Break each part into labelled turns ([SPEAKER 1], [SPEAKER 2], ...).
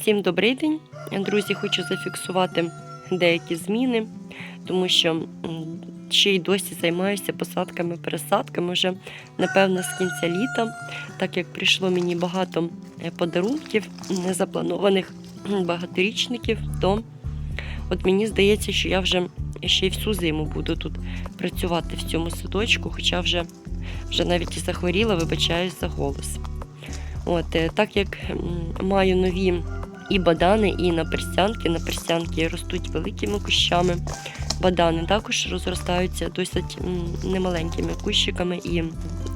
[SPEAKER 1] Всім добрий день. Друзі, хочу зафіксувати деякі зміни, тому що ще й досі займаюся посадками, пересадками вже напевно з кінця літа, так як прийшло мені багато е, подарунків, незапланованих багаторічників, то от мені здається, що я вже ще й всю зиму буду тут працювати в цьому садочку, хоча вже, вже навіть і захворіла, вибачаюсь за голос. От, е, так як маю нові і бадани, і наперстянки. Наперстянки ростуть великими кущами. Бадани також розростаються досить немаленькими кущиками і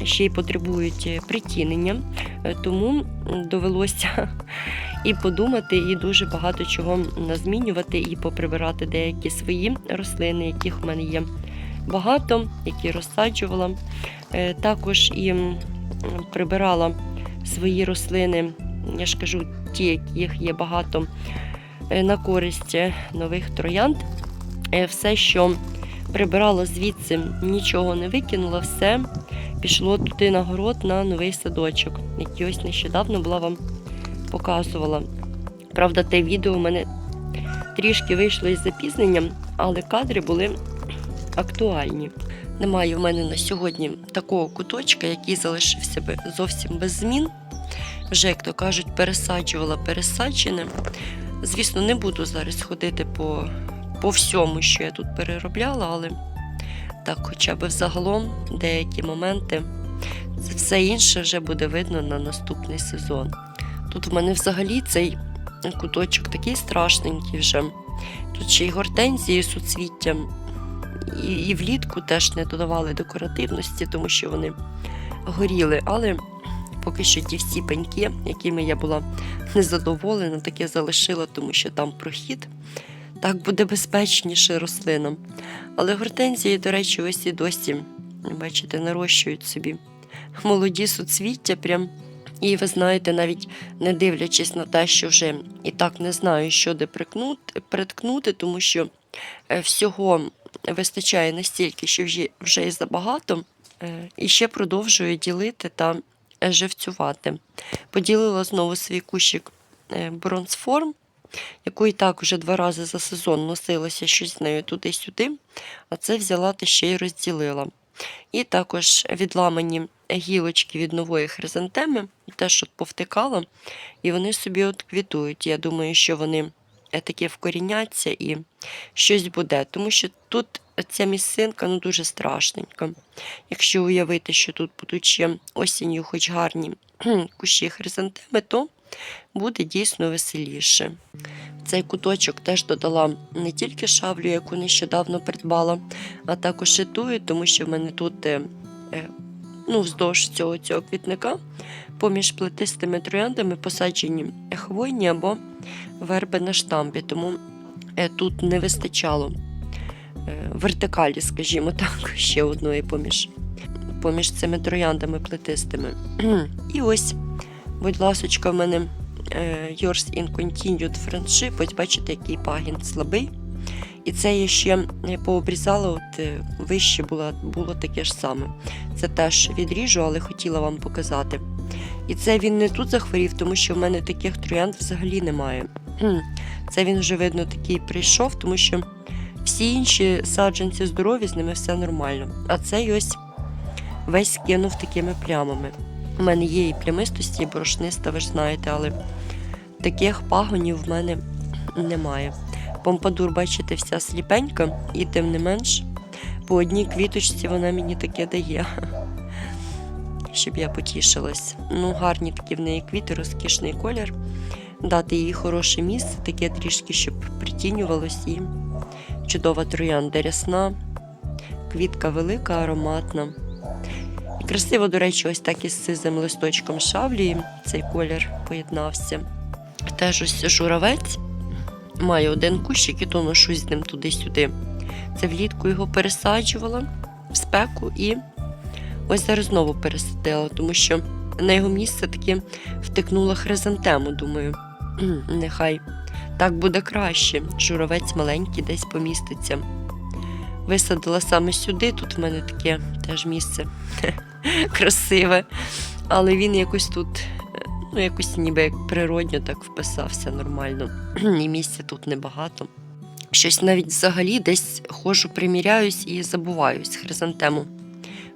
[SPEAKER 1] ще й потребують е, притінення. Е, Тому довелося і подумати, і дуже багато чого назмінювати, і поприбирати деякі свої рослини, яких в мене є багато, які розсаджувала. Е, Також і прибирала свої рослини, я ж кажу, ті, яких є багато е, на користь е, нових троянд. Е, Все, що прибирала звідси, нічого не викинула, все пішло туди на город на новий садочок, який ось нещодавно була вам показувала. Правда, те відео у мене трішки вийшло із запізненням, але кадри були актуальні. Немає в мене на сьогодні такого куточка, який залишився би зовсім без змін. Вже, як то кажуть, пересаджувала пересаджене. Звісно, не буду зараз ходити по, по всьому, що я тут переробляла, але так, хоча б взагалом деякі моменти. Це все інше вже буде видно на наступний сезон. Тут в мене взагалі цей куточок такий страшненький вже. Тут ще й гортензії з суцвіттям. І, і влітку теж не додавали декоративності, тому що вони горіли. Але поки що ті всі пеньки, якими я була незадоволена, таке залишила, тому що там прохід. Так буде безпечніше рослинам. Але гортензії, до речі, ось і досі, бачите, нарощують собі молоді суцвіття. Прям. І ви знаєте, навіть не дивлячись на те, що вже і так не знаю, що де приткнути, тому що е, всього вистачає настільки, що вже, і забагато, е, і ще продовжую ділити та е, живцювати. Поділила знову свій кущик е, бронзформ, яку і так вже два рази за сезон носилася щось з нею туди-сюди, а це взяла та ще й розділила. І також відламані гілочки від нової хризантеми, теж от повтикала, і вони собі от квітують. Я думаю, що вони е, таке вкоріняться і щось буде. Тому що тут ця місцинка ну, дуже страшненька. Якщо уявити, що тут будуть ще осінню, хоч гарні кущі хризантеми, то буде дійсно веселіше. Цей куточок теж додала не тільки шавлю, яку нещодавно придбала, а також шитую, тому що в мене тут е, е, ну, вздовж цього, цього квітника поміж плетистими трояндами посаджені хвойні або верби на штамбі, тому е, тут не вистачало вертикалі, скажімо так, ще одної поміж, поміж цими трояндами плетистими. І ось, будь ласочка, в мене е, Yours in Continued Friendship. Ось бачите, який пагін слабий. І це я ще е, пообрізала, от е, вище було, було таке ж саме. Це теж відріжу, але хотіла вам показати. І це він не тут захворів, тому що в мене таких троянд взагалі немає. Це він вже, видно, такий прийшов, тому що всі інші саджанці здорові, з ними все нормально. А цей ось весь кинув такими плямами. У мене є і плямистості, і борошниста, ви ж знаєте, але таких пагонів в мене немає. Помпадур, бачите, вся сліпенька, і тим не менш, по одній квіточці вона мені таке дає, щоб я потішилась. Ну, гарні такі в неї квіти, розкішний колір. Дати їй хороше місце, таке трішки, щоб притінювалось і чудова троянда рясна, квітка велика, ароматна. І красиво, до речі, ось так із сизим листочком шавлії цей колір поєднався. Теж ось журавець. Маю один кущик і то ношу з ним туди-сюди. Це влітку його пересаджувала в спеку і ось зараз знову пересадила, тому що на його місце таки втикнула хризантему. Думаю, нехай так буде краще. Журавець маленький десь поміститься. Висадила саме сюди. Тут в мене таке теж місце красиве. Але він якось тут Ну, якось ніби як природньо так вписався нормально. І місця тут небагато. Щось навіть взагалі десь ходжу, приміряюсь і забуваюсь хризантему.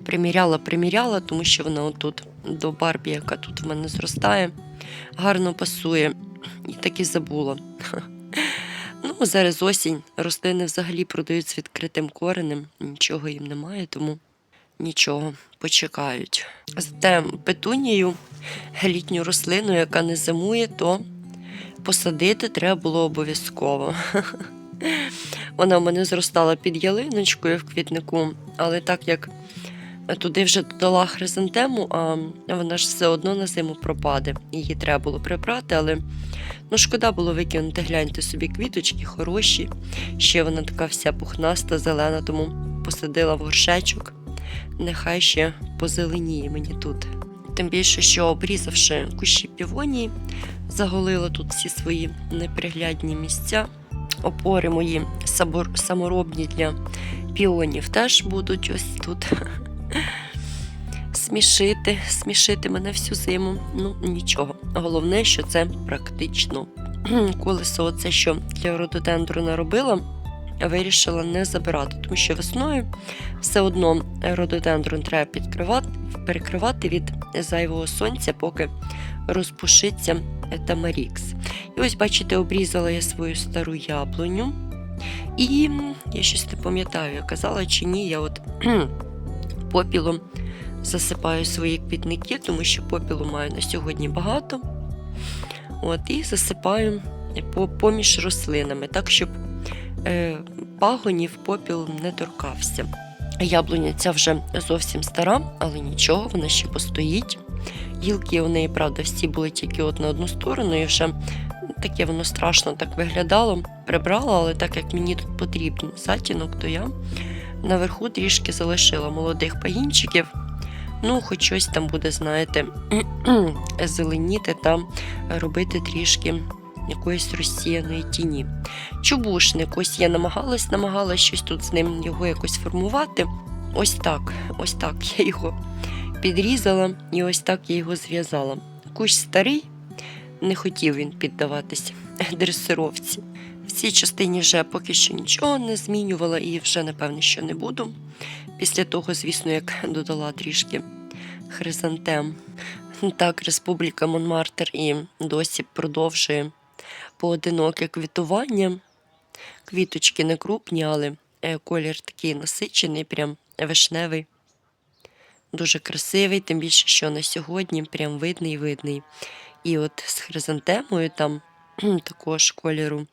[SPEAKER 1] Приміряла, приміряла, тому що вона отут до Барбі, яка тут в мене зростає, гарно пасує. І так і забула. Ну, зараз осінь. Рослини взагалі продають з відкритим коренем, нічого їм немає, тому нічого, почекають. Зате петунію, літню рослину, яка не зимує, то посадити треба було обов'язково. Вона в мене зростала під ялиночкою в квітнику, але так як туди вже додала хризантему, а вона ж все одно на зиму пропаде. Її треба було прибрати, але ну, шкода було викинути, гляньте собі квіточки хороші. Ще вона така вся пухнаста, зелена, тому посадила в горшечок. Нехай ще позеленіє мені тут. Тим більше, що обрізавши кущі півонії, заголила тут всі свої неприглядні місця. Опори мої саморобні для піонів теж будуть ось тут смішити, смішити мене всю зиму. Ну, нічого. Головне, що це практично. Колесо, оце, що для рододендрона робила, вирішила не забирати, тому що весною все одно рододендрон треба підкривати, перекривати від зайвого сонця, поки розпушиться тамарікс. І ось, бачите, обрізала я свою стару яблуню. І я щось не пам'ятаю, казала чи ні, я от попілом засипаю свої квітники, тому що попілу маю на сьогодні багато. От, і засипаю поміж рослинами, так, щоб е, пагонів попіл не торкався. Яблуня ця вже зовсім стара, але нічого, вона ще постоїть. Гілки у неї, правда, всі були тільки от на одну сторону, і вже таке воно страшно так виглядало. Прибрала, але так як мені тут потрібен затінок, то я наверху трішки залишила молодих пагінчиків. Ну, хоч щось там буде, знаєте, зеленіти та робити трішки якоїсь розсіяної тіні. Чубушник, ось я намагалась, намагалась щось тут з ним його якось формувати. Ось так, ось так я його підрізала і ось так я його зв'язала. Кущ старий, не хотів він піддаватись дресировці. В цій частині вже поки що нічого не змінювала і вже напевне, що не буду. Після того, звісно, як додала трішки хризантем. Так, Республіка Монмартер і досі продовжує поодиноке квітування. Квіточки не крупні, але е, колір такий насичений, прям вишневий. Дуже красивий, тим більше, що на сьогодні прям видний видний. І от з хризантемою там також кольору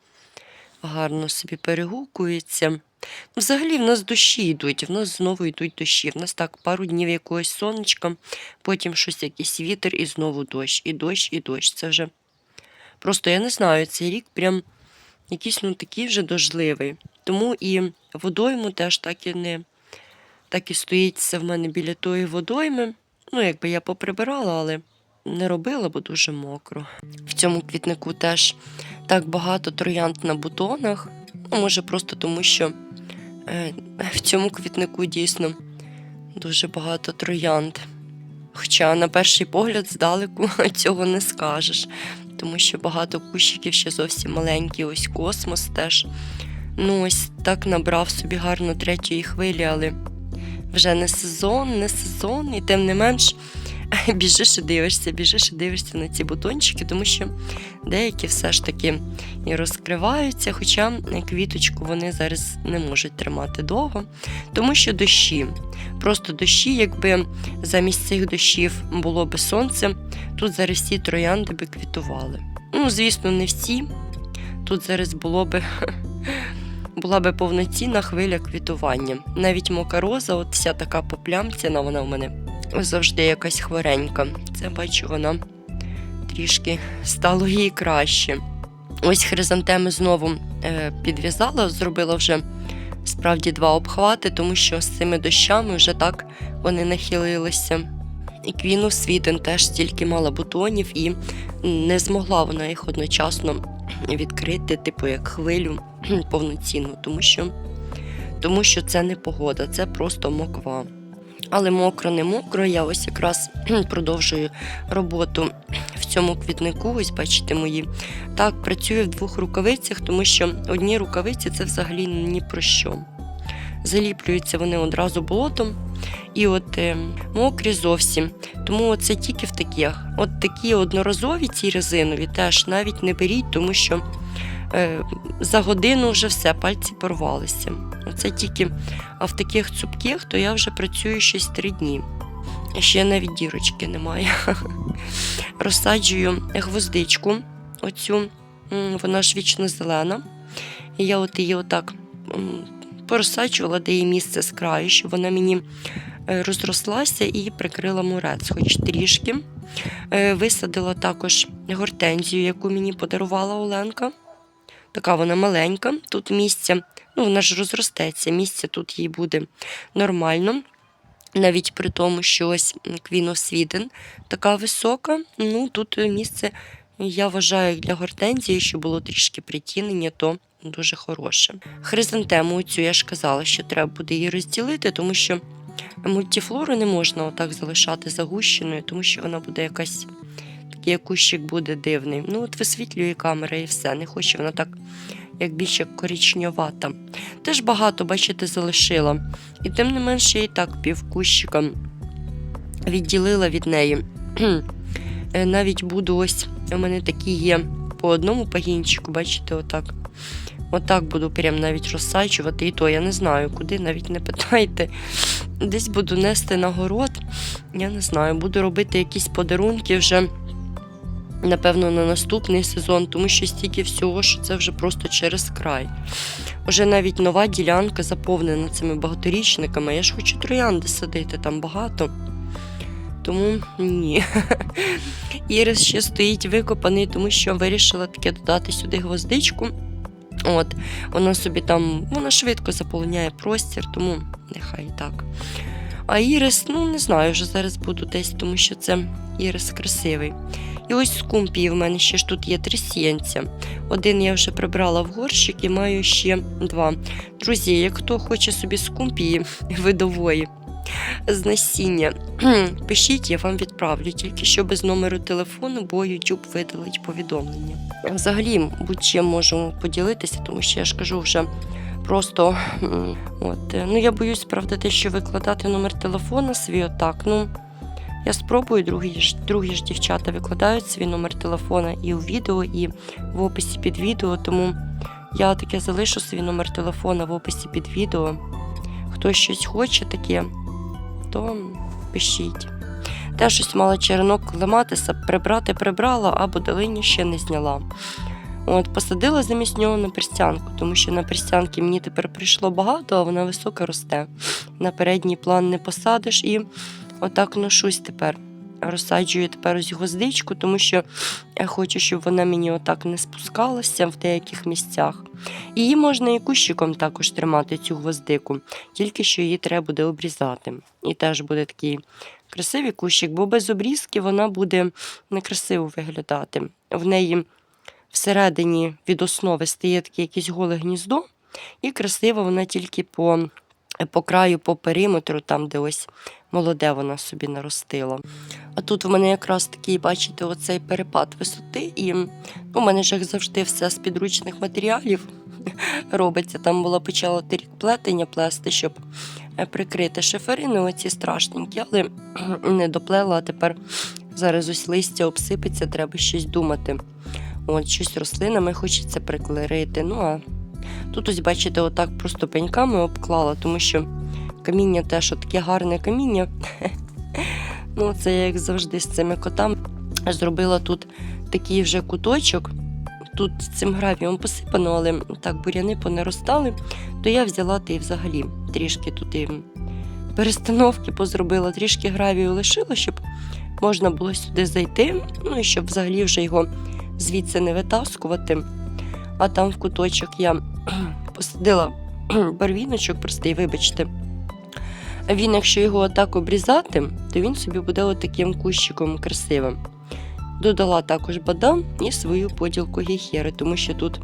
[SPEAKER 1] гарно собі перегукується. Взагалі в нас дощі йдуть, в нас знову йдуть дощі. В нас так пару днів якогось сонечка, потім щось якийсь вітер і знову дощ, і дощ, і дощ. Це вже просто я не знаю, цей рік прям якийсь ну такий вже дождливий. Тому і водойму теж так і не так і стоїть все в мене біля тої водойми. Ну, якби я поприбирала, але не робила, бо дуже мокро. В цьому квітнику теж так багато троянд на бутонах. Ну, може, просто тому, що е, в цьому квітнику дійсно дуже багато троянд. Хоча, на перший погляд, здалеку цього не скажеш, тому що багато кущиків ще зовсім маленькі, ось космос теж. Ну, ось так набрав собі гарно третьої хвилі, але вже не сезон, не сезон, і тим не менш біжиш і дивишся, біжиш і дивишся на ці бутончики, тому що деякі все ж таки і розкриваються, хоча квіточку вони зараз не можуть тримати довго, тому що дощі. Просто дощі, якби замість цих дощів було би сонце, тут зараз всі троянди би квітували. Ну, звісно, не всі. Тут зараз було би. Була би повноцінна хвиля квітування. Навіть мока роза, от вся така поплямцяна, вона в мене завжди якась хворенька. Це бачу, вона трішки стало їй краще. Ось хризантеми знову е, підв'язала, зробила вже справді два обхвати, тому що з цими дощами вже так вони нахилилися. І квіну світен теж стільки мала бутонів, і не змогла вона їх одночасно відкрити, типу як хвилю повноцінну, тому що, тому що це не погода, це просто моква. Але мокро, не мокро. Я ось якраз продовжую роботу в цьому квітнику, ось бачите мої. Так, працюю в двох рукавицях, тому що одні рукавиці це взагалі ні про що. Заліплюються вони одразу болотом і от е, мокрі зовсім. Тому це тільки в таких. От такі одноразові ці резинові теж навіть не беріть, тому що за годину вже все, пальці порвалися. Оце тільки, а в таких цупких, то я вже працюю щось три дні. Ще навіть дірочки немає. Розсаджую гвоздичку, оцю, вона ж вічно зелена. І я от її отак порозсаджувала, де її місце з краю, щоб вона мені е, розрослася і прикрила мурець, хоч трішки. Е, Висадила також гортензію, яку мені подарувала Оленка. Така вона маленька. Тут місця, ну вона ж розростеться, місця тут їй буде нормально. Навіть при тому, що ось Sweden така висока. Ну тут місце, я вважаю, для гортензії, що було трішки притінення, то дуже хороше. Хризантему цю я ж казала, що треба буде її розділити, тому що мультифлору не можна отак залишати загущеною, тому що вона буде якась такий кущик буде дивний. Ну, от висвітлює камера і все. Не хоче вона так, як більш як коричневата. Теж багато, бачите, залишила. І тим не менше, я і так півкущика відділила від неї. Е, Навіть буду ось, у мене такі є по одному пагінчику, бачите, отак. Отак буду прям навіть розсаджувати, і то я не знаю, куди, навіть не питайте. Десь буду нести на город. Я не знаю, буду робити якісь подарунки вже, напевно, на наступний сезон, тому що стільки всього, що це вже просто через край. Уже навіть нова ділянка заповнена цими багаторічниками. Я ж хочу троянди садити, там багато. Тому ні. Ірис ще стоїть викопаний, тому що вирішила таке додати сюди гвоздичку. От, вона собі там, вона швидко заполоняє простір, тому нехай так. А ірис, ну не знаю, вже зараз буду десь, тому що це ірис красивий. І ось скумпії в мене ще ж тут є три сіянця. Один я вже прибрала в горщик і маю ще два. Друзі, як хто хоче собі скумпії видової з насіння, пишіть, я вам відправлю, тільки що без номеру телефону, бо YouTube видалить повідомлення. Взагалі, будь-чим можу поділитися, тому що я ж кажу вже просто. От, ну, я боюсь, правда, те, що викладати номер телефона свій отак. Ну, я спробую, другі ж, другі ж дівчата викладають свій номер телефона і у відео, і в описі під відео, тому я таке залишу свій номер телефона в описі під відео. Хто щось хоче таке, то пишіть. Те щось мала черенок клематиса, прибрати прибрала, а бодалині ще не зняла. От, посадила замість нього на перстянку, тому що на перстянки мені тепер прийшло багато, а вона висока росте. На передній план не посадиш і отак ношусь тепер. Розсаджую тепер ось гвоздичку, тому що я хочу, щоб вона мені отак не спускалася в деяких місцях. Її можна і кущиком також тримати, цю гвоздику, тільки що її треба буде обрізати. І теж буде такий красивий кущик, бо без обрізки вона буде некрасиво виглядати. В неї всередині від основи стає таке якесь голе гніздо, і красива вона тільки по, по краю, по периметру, там, де ось молоде вона собі наростила. А тут в мене якраз такий, бачите, оцей перепад висоти, і ну, у мене ж як завжди все з підручних матеріалів робиться. Там було почало торік плетення плести, щоб е, прикрити шиферини, оці страшненькі, але не доплела, а тепер зараз ось листя обсипеться, треба щось думати. От, щось рослинами хочеться приклеїти. Ну а тут ось, бачите, отак просто пеньками обклала, тому що каміння теж таке гарне каміння. Ну, це я, як завжди з цими котами. Зробила тут такий вже куточок. Тут цим гравієм посипано, але так буряни понаростали, то я взяла та й взагалі трішки тут і перестановки позробила, трішки гравію лишила, щоб можна було сюди зайти, ну і щоб взагалі вже його звідси не витаскувати. А там в куточок я посадила барвіночок простий, вибачте. Він, якщо його отак обрізати, то він собі буде отаким кущиком красивим. Додала також бадам і свою поділку гейхери, тому що тут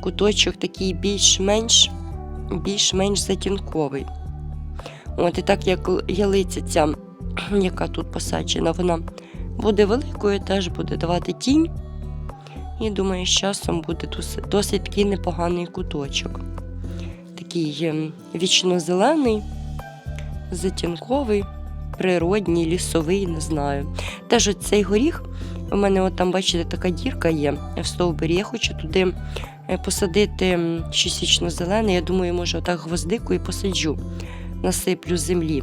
[SPEAKER 1] куточок такий більш-менш більш-менш затінковий. От і так як ялиця ця, яка тут посаджена, вона буде великою, теж буде давати тінь. І думаю, з часом буде досить, такий непоганий куточок. Такий ем, вічно-зелений, затінковий, природній, лісовий, не знаю. Теж цей горіх, у мене от там, бачите, така дірка є в стовбурі. Я хочу туди е, посадити вічно-зелене. Я думаю, може, отак гвоздику і посаджу, насиплю землі.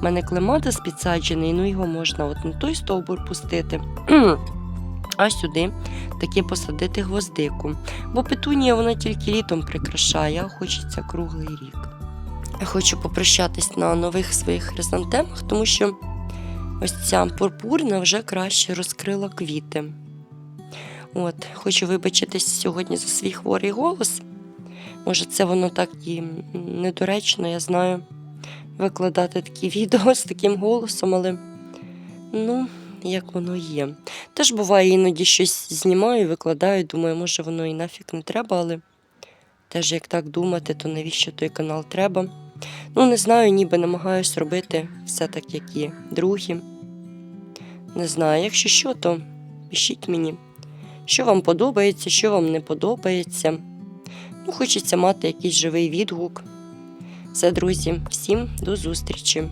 [SPEAKER 1] У мене клематис підсаджений, ну його можна от на той стовбур пустити. А сюди таки посадити гвоздику. Бо петунія вона тільки літом прикрашає, а хочеться круглий рік. Хочу попрощатись на нових своїх хризантемах, тому що ось ця пурпурна вже краще розкрила квіти. От, хочу вибачитись сьогодні за свій хворий голос. Може, це воно так і недоречно, я знаю, викладати такі відео з таким голосом, але ну, як воно є. Теж буває, іноді щось знімаю, викладаю, думаю, може воно і нафіг не треба, але теж як так думати, то навіщо той канал треба? Ну, не знаю, ніби намагаюсь робити все так, як і другі. Не знаю, якщо що, то пишіть мені, що вам подобається, що вам не подобається. Ну, хочеться мати якийсь живий відгук. Все, друзі, всім до зустрічі!